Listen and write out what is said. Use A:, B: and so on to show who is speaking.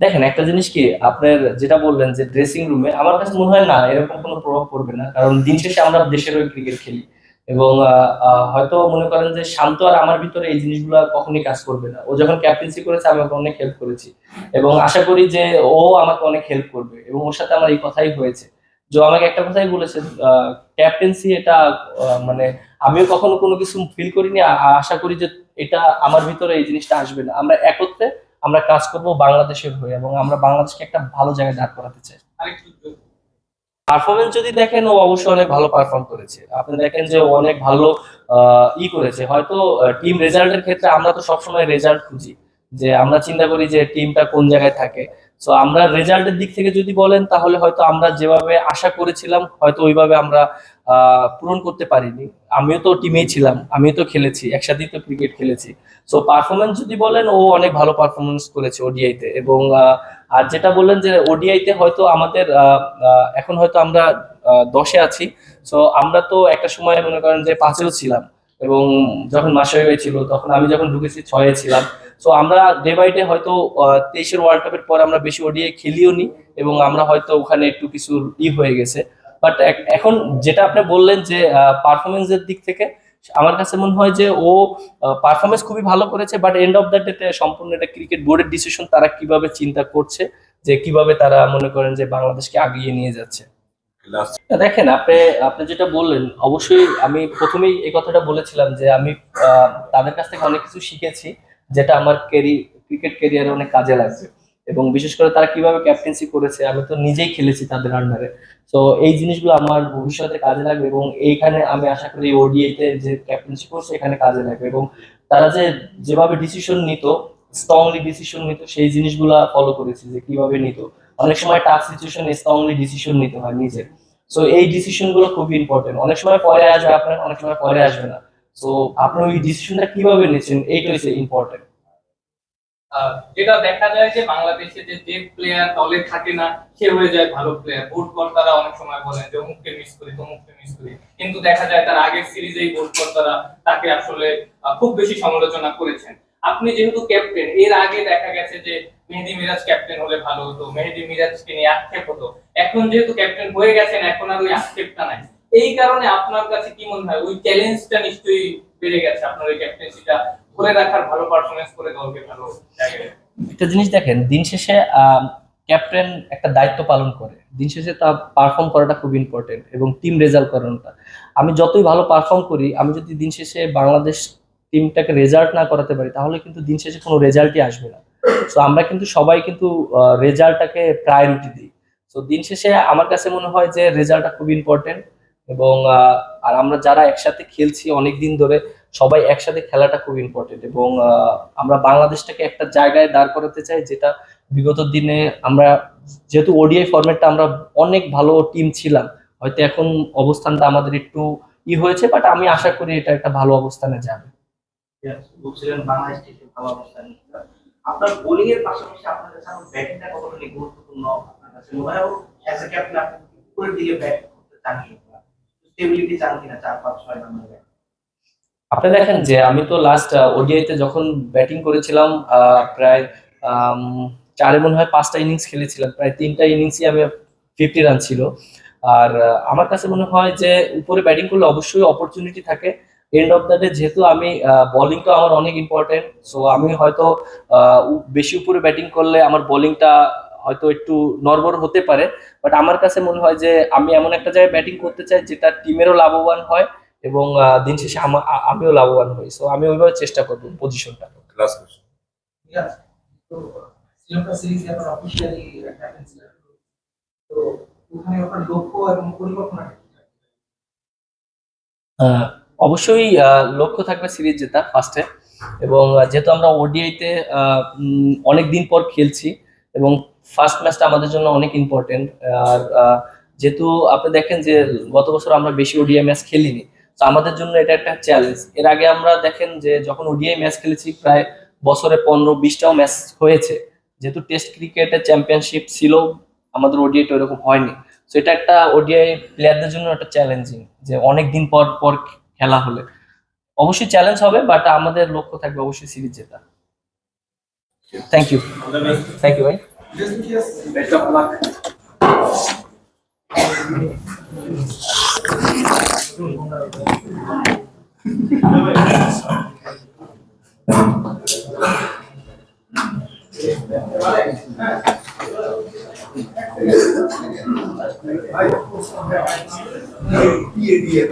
A: দেখেন, একটা জিনিস কি, আপনার যেটা বললেন যে ড্রেসিং রুমে আমার কাছে মনে হয় না, এরকম কোনো প্রভাব পড়বে না। কারণ দিন শেষে আমরা দেশের হয়ে ক্রিকেট খেলি। এবং হয়তো মনে করেন যে শান্ত আর আমার ভিতরে এই জিনিসগুলো কখনই কাজ করবে না। ও যখন ক্যাপ্টেন্সি করেছে, আমি ওকে অনেক হেল্প করেছি। এবং আশা করি যে ও আমাকে অনেক হেল্প করবে। এবং ওর সাথে আমার এই কথাই হয়েছে। যে আমাকে একটা কথাই বলেছে ক্যাপ্টেন্সি এটা মানে আমিও কখনো কোনো কিছু ফিল করিনি। আশা করি যে এটা আমার ভিতরে এই জিনিসটা আসবে না। আমরা একত্রে আমরা কাজ করব বাংলাদেশের হয়ে এবং আমরা বাংলাদেশকে একটা ভালো জায়গায় দাঁড় করাতে চাই। পারফরমেন্স যদি দেখেন ও অবশ্যই অনেক ভালো পারফর্ম করেছে। আপনি দেখেন যে ও অনেক ভালো আহ, ই করেছে। হয়তো টিম রেজাল্টের ক্ষেত্রে আমরা তো সবসময় রেজাল্ট খুঁজি। যে আমরা চিন্তা করি যে টিমটা কোন জায়গায় থাকে। সো আমরা রেজাল্টের দিক থেকে যদি বলেন, তাহলে হয়তো আমরা যেভাবে আশা করেছিলাম, হয়তো ওইভাবে আমরা পূরণ করতে পারিনি। আমিও তো টিমেই ছিলাম, আমিও তো খেলেছি, একসাথেই তো ক্রিকেট খেলেছি। সো পারফরমেন্স যদি বলেন, ও অনেক ভালো পারফরমেন্স করেছে ওডিআইতে এবং আর যেটা বললেন যে ওডিআইতে হয়তো আমাদের এখন হয়তো আমরা দশে আছি। সো আমরা তো একটা সময় মনে করেন যে পাঁচেও ছিলাম। এবং যখন মাসে হয়েছিল, তখন আমি যখন ঢুকেছি, ছয়ে ছিলাম। সো আমরা ডে বাই ডে হয়তো তেইশের ওয়ার্ল্ড কাপের পর আমরা বেশি ওডিআই খেলিও নি এবং আমরা হয়তো ওখানে একটু কিছু ই হয়ে গেছে। বাট এখন যেটা আপনি বললেন যে পারফরমেন্সের দিক থেকে, আমার কাছে মনে হয় যে ও পারফরমেন্স খুবই ভালো করেছে বাট এন্ড অফ দ্য ডেতে সম্পূর্ণ এটা ক্রিকেট বোর্ডের ডিসিশন তারা কীভাবে চিন্তা করছে, যে কীভাবে তারা মনে করেন যে বাংলাদেশকে আগিয়ে নিয়ে যাচ্ছে। দেখেন, আপনি আপনি যেটা বললেন, অবশ্যই আমি প্রথমেই এই কথাটা বলেছিলাম যে আমি তাদের কাছ থেকে অনেক কিছু শিখেছি যেটা আমার ক্রিকেট ক্যারিয়ারে অনেক কাজে লাগছে এবং বিশেষ করে তারা কীভাবে ক্যাপ্টেন্সি করেছে, আমি তো নিজেই খেলেছি তাদের আন্ডারে তো এই জিনিসগুলো আমার ভবিষ্যতে কাজে লাগবে এবং এইখানে আমি আশা করি ওডিআইতে যে ক্যাপ্টেন্সি করছে, এখানে কাজে লাগবে। এবং তারা যে, যেভাবে ডিসিশন নিত স্ট্রংলি ডিসিশন নিত, সেই জিনিসগুলা ফলো করেছি যে কীভাবে নিত। অনেক সময় টাফ সিচুয়েশনে স্ট্রংলি ডিসিশন নিতে হয় নিজে। সো এই ডিসিশনগুলো খুবই ইম্পর্টেন্ট অনেক সময় পরে আসবে আপনার, অনেক সময় পরে আসবে না। সো আপনি ওই ডিসিশনটা কীভাবে নিচ্ছেন, এইটা হচ্ছে ইম্পর্টেন্ট
B: যেটা দেখা যায় যে বাংলাদেশে যে যে প্লেয়ার দলে থাকে না, সে হয়ে যায় ভালো প্লেয়ার বোর্ড কর্তারা অনেক সময় বলেন যে, অমুককে মিস করি, তমুককে মিস করি। কিন্তু দেখা যায় তার আগের সিরিজেই বোর্ড কর্তারা তাকে আসলে খুব বেশি সমালোচনা করেছেন। আপনি যেহেতু ক্যাপ্টেন এর আগে দেখা গেছে যে মেহেদি মিরাজ ক্যাপ্টেন হলে ভালো হতো, মেহেদি মিরাজকে নিয়ে আক্ষেপ হতো। এখন যেহেতু ক্যাপ্টেন হয়ে গেছেন, এখন আর ওই আক্ষেপটা নাই। এই কারণে আপনার কাছে কি মনে হয়? ওই চ্যালেঞ্জটা নিশ্চয়ই বেড়ে গেছে আপনার ওই ক্যাপ্টেন্সিটা ধরে রাখার ভালো পারফরমেন্স করে দলকে ভালো
A: একটা জিনিস দেখেন, দিন শেষে ক্যাপ্টেন একটা দায়িত্ব পালন করে। দিন শেষে তা পারফর্ম করাটা খুব ইম্পর্টেন্ট এবং টিম রেজাল্ট করানোটা। আমি যতই ভালো পারফর্ম করি, আমি যদি দিন শেষে বাংলাদেশ টিমটাকে রেজাল্ট না করাতে পারি, তাহলে কিন্তু দিন শেষে কোনো রেজাল্টই আসবে না। সো আমরা কিন্তু সবাই কিন্তু রেজাল্টটাকে প্রায়োরিটি দিই। সো দিন শেষে আমার কাছে মনে হয় যে রেজাল্টটা খুব ইম্পর্টেন্ট এবং আর আমরা যারা একসাথে খেলছি অনেক দিন ধরে, সবাই একসাথে খেলাটা খুব ইম্পর্টেন্ট এবং আমরা বাংলাদেশটাকে একটা জায়গায় দাঁড় করাতে চাই যেটা বিগত দিনে আমরা, যেহেতু ওডিআই ফরম্যাটটা আমরা অনেক ভালো টিম ছিলাম, হয়তো এখন অবস্থানটা আমাদের একটু ই হয়েছে বাট আমি আশা করি এটা একটা ভালো অবস্থানে যাবে।
C: বলছিলেন বাংলাদেশ ভালো আপনার বোলিং এর পাশাপাশি আপনার কাছে আমার ব্যাটিংটা কতখানি গুরুত্বপূর্ণ আপনার কাছে? মনে হয় অ্যাজ এ ক্যাপ্টেন আপনি দিকে ব্যাট করতে চান স্টেবিলিটি চান কিনা? চার, পাঁচ, ছয় নম্বরে
A: আপনি দেখেন যে আমি তো লাস্ট ওডিআইতে যখন ব্যাটিং করেছিলাম প্রায় চারে মনে হয় পাঁচটা ইনিংস খেলেছিলাম। প্রায় তিনটা ইনিংসই আমি ফিফটি রান ছিল। আর আমার কাছে মনে হয় যে উপরে ব্যাটিং করলে অবশ্যই অপরচুনিটি থাকে। এন্ড অফ দ্য ডে যেহেতু আমি বোলিংটা আমার অনেক ইম্পর্টেন্ট সো আমি হয়তো বেশি উপরে ব্যাটিং করলে আমার বোলিংটা হয়তো একটু নড়বড় হতে পারে বাট আমার কাছে মনে হয় যে আমি এমন একটা জায়গায় ব্যাটিং করতে চাই যেটা টিমেরও লাভবান হয় এবং দিন শেষে আমিও লাভবান হই সো আমি ওইভাবে চেষ্টা করব পজিশনটা
D: লাস্ট কোশ্চেন
E: ঠিক আছে তো শ্রীলঙ্কা সিরিজে আপনার অফিসিয়ালি তো ওখানে আপনার লক্ষ্য এবং পরিকল্পনা
A: আহ, অবশ্যই লক্ষ্য থাকবে সিরিজ জেতা ফার্স্টে এবং যেহেতু আমরা ওডিআইতে অনেক দিন পর খেলছি এবং ফার্স্ট ম্যাচটা আমাদের জন্য অনেক ইম্পর্টেন্ট আর যেহেতু আপনি দেখেন যে গত বছর আমরা বেশি ওডিআই ম্যাচ খেলিনি, তো আমাদের জন্য এটা একটা চ্যালেঞ্জ এর আগে আমরা দেখেন যে যখন ওডিআই ম্যাচ খেলেছি প্রায় বছরে পনেরো বিশটাও ম্যাচ হয়েছে। যেহেতু টেস্ট ক্রিকেটের চ্যাম্পিয়নশিপ ছিল, আমাদের ওডিআইটা ওরকম হয়নি। তো এটা একটা ওডিআই প্লেয়ারদের জন্য একটা চ্যালেঞ্জিং যে অনেক দিন পর পর খেলা হলে। অবশ্যই চ্যালেঞ্জ হবে বাট আমাদের লক্ষ্য থাকবে অবশ্যই সিরিজ জেতা। থ্যাংক ইউ থ্যাংক ইউ ভাই।
D: Thank you. দিয়ে